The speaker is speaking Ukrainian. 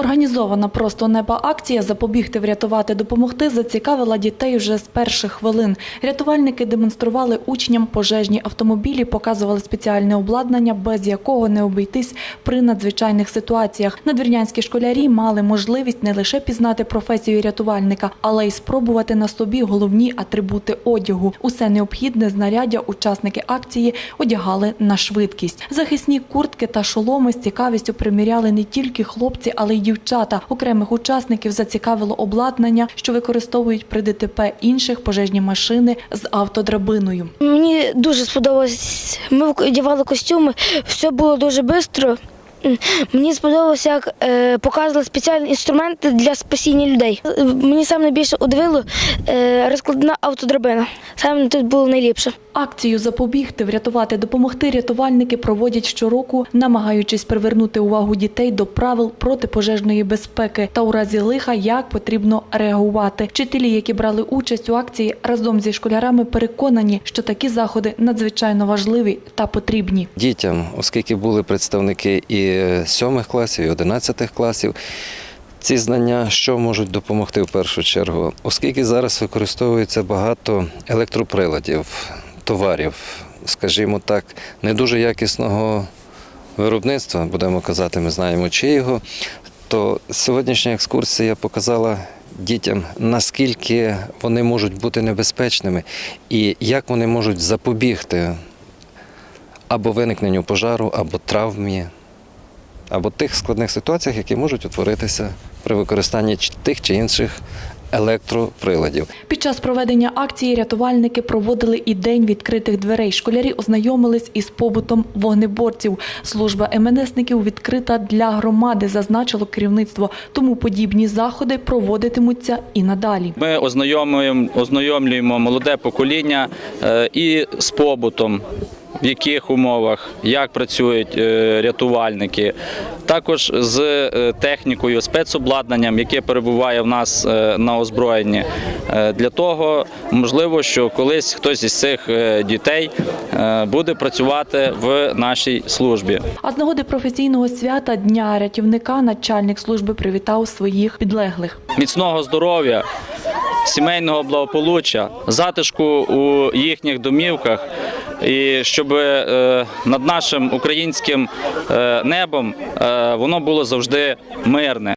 Організована просто неба акція Запобігти, врятувати, допомогти зацікавила дітей вже з перших хвилин. Рятувальники демонстрували учням пожежні автомобілі, показували спеціальне обладнання, без якого не обійтись при надзвичайних ситуаціях. Надвірнянські школярі мали можливість не лише пізнати професію рятувальника, але й спробувати на собі головні атрибути одягу. Усе необхідне знаряддя учасники акції одягали на швидкість. Захисні куртки та шоломи з цікавістю приміряли не тільки хлопці, але й дівчата. Окремих учасників зацікавило обладнання, що використовують при ДТП інших пожежні машини з автодрабиною. Мені дуже сподобалось. Ми одягали костюми, все було дуже швидко. Мені сподобалося, як е, показували спеціальні інструменти для спасіння людей. Е, Мені найбільше удивило е, розкладна автодрабина. Саме тут було найліпше. Акцію запобігти, врятувати, допомогти рятувальники проводять щороку, намагаючись привернути увагу дітей до правил протипожежної безпеки та у разі лиха, як потрібно реагувати. Вчителі, які брали участь у акції, разом зі школярами переконані, що такі заходи надзвичайно важливі та потрібні. дітям, оскільки були представники і сьомих класів, і одинадцятих класів. Ці знання, що можуть допомогти в першу чергу, оскільки зараз використовується багато електроприладів, товарів, скажімо так, не дуже якісного виробництва, будемо казати, ми знаємо чиєго, то сьогоднішня екскурсія показала дітям, наскільки вони можуть бути небезпечними і як вони можуть запобігти або виникненню пожару, або травмі, або тих складних ситуаціях, які можуть утворитися при використанні тих чи інших електроприладів. Під час проведення акції рятувальники проводили і день відкритих дверей. Школярі ознайомились із побутом вогнеборців. Служба МНСників відкрита для громади, зазначило керівництво. Тому подібні заходи проводитимуться і надалі. Ми ознайомлюємо, ознайомлюємо молоде покоління е, і з побутом. В яких умовах, як працюють е, рятувальники, також з е, технікою, спецобладнанням, яке перебуває в нас е, на озброєнні, для того можливо, що колись хтось із цих дітей буде працювати в нашій службі. А з нагоди професійного свята Дня рятівника начальник служби привітав своїх підлеглих. міцного здоров'я, сімейного благополуччя, затишку у їхніх домівках, і щоб е, над нашим українським е, небом е, воно було завжди мирне.